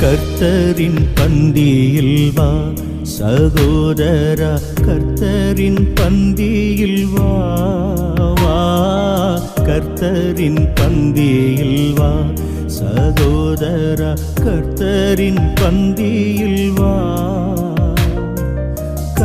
கர்த்தரின் பந்தியில் வா. சகோதரா கர்த்தரின் பந்தியில் வா. வா. கர்த்தரின் பந்தியில் வா. சகோதரா கர்த்தரின் பந்தியில் வா.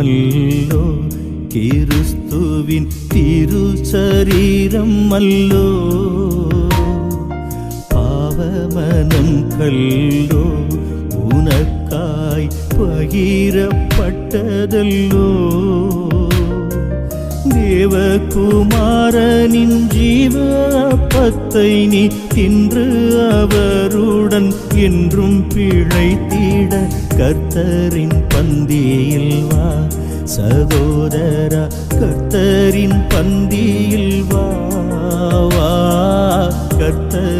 அப்பம் அல்லோ கிறிஸ்துவின் திருச்சரீரம் அல்லோ பாவமனம் கல்லோ உனக்காய் பகிரப்பட்டதல்லோ. தேவகுமாரனின் ஜீவ பத்தை நீ தின்று அவர் ஒருவன் என்றும் பிழைத்திட கர்த்தரின் பந்தியில் வா. சகோதரா கர்த்தரின் பந்தியில் வா கர்த்தர்